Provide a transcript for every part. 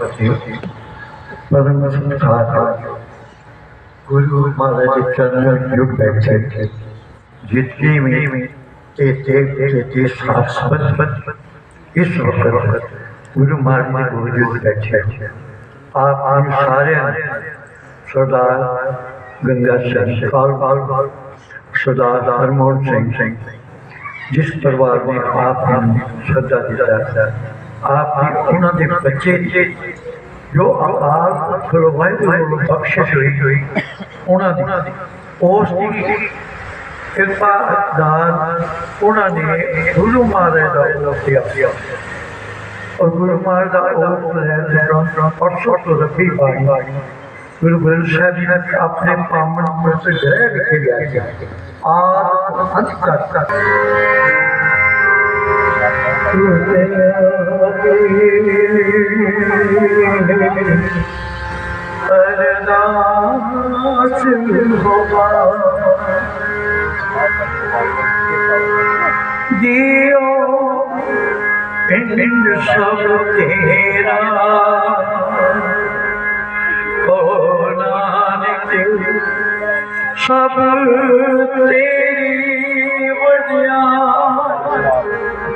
परमेंद्र सिंह गुरु महाराज के चरण में युग बैठे थे जितने में ते ते ते ते इस वक्त गुरु महाराज के बैठे थे आप सारे सरदार गंगा सिंह बाल बाल बाल सरदार हरमोहन सिंह सिंह जिस परिवार में आप हम श्रद्धा दिलाया ਆਪ ਦੇ ਉਹਨਾਂ ਦੇ ਬੱਚੇ ਜੋ ਆਪ ਖਲਵਾਏ ਨੂੰ ਬਖਸ਼ਿਸ਼ ਹੋਈ ਹੋਈ ਉਹਨਾਂ ਦੀ ਉਸ ਦੀ ਕਿਰਪਾ ਦਾਨ ਉਹਨਾਂ ਨੇ ਗੁਰੂ ਮਹਾਰਾਜ ਦਾ ਉਪਦੇਸ਼ ਦਿੱਤਾ ਔਰ ਗੁਰੂ ਮਹਾਰਾਜ ਦਾ ਉਪਦੇਸ਼ ਜਿਹੜਾ ਪਰਸੋਂ ਤੋਂ ਰੱਬੀ ਬਾਣੀ ਗੁਰੂ ਗ੍ਰੰਥ ਸਾਹਿਬ ਜੀ ਨੇ ਆਪਣੇ ਪਾਵਨ ਮਨ ਤੇ ਗ੍ਰਹਿ ਰੱਖੇ ਗਿਆ ਆਪ ਅੰਤ ਤੱਕ परदास जियो पिंड सब तेरा को नानक सब तेरी बढ़िया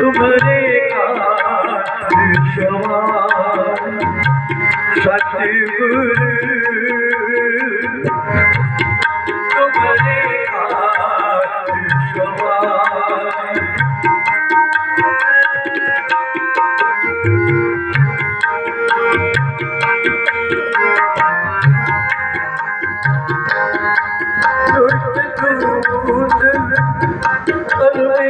तुम्हारे सतगुरु तुम्हारे Oh,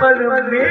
परविस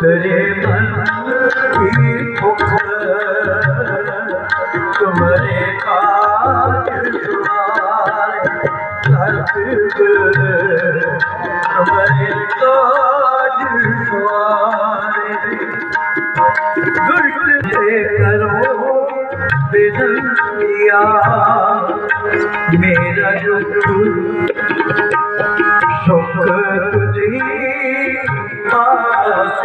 मन ई पुख ते काज छहारत करो बिर मेरा सोमर जी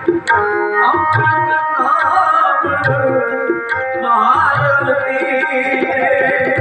अमृत नाम महारती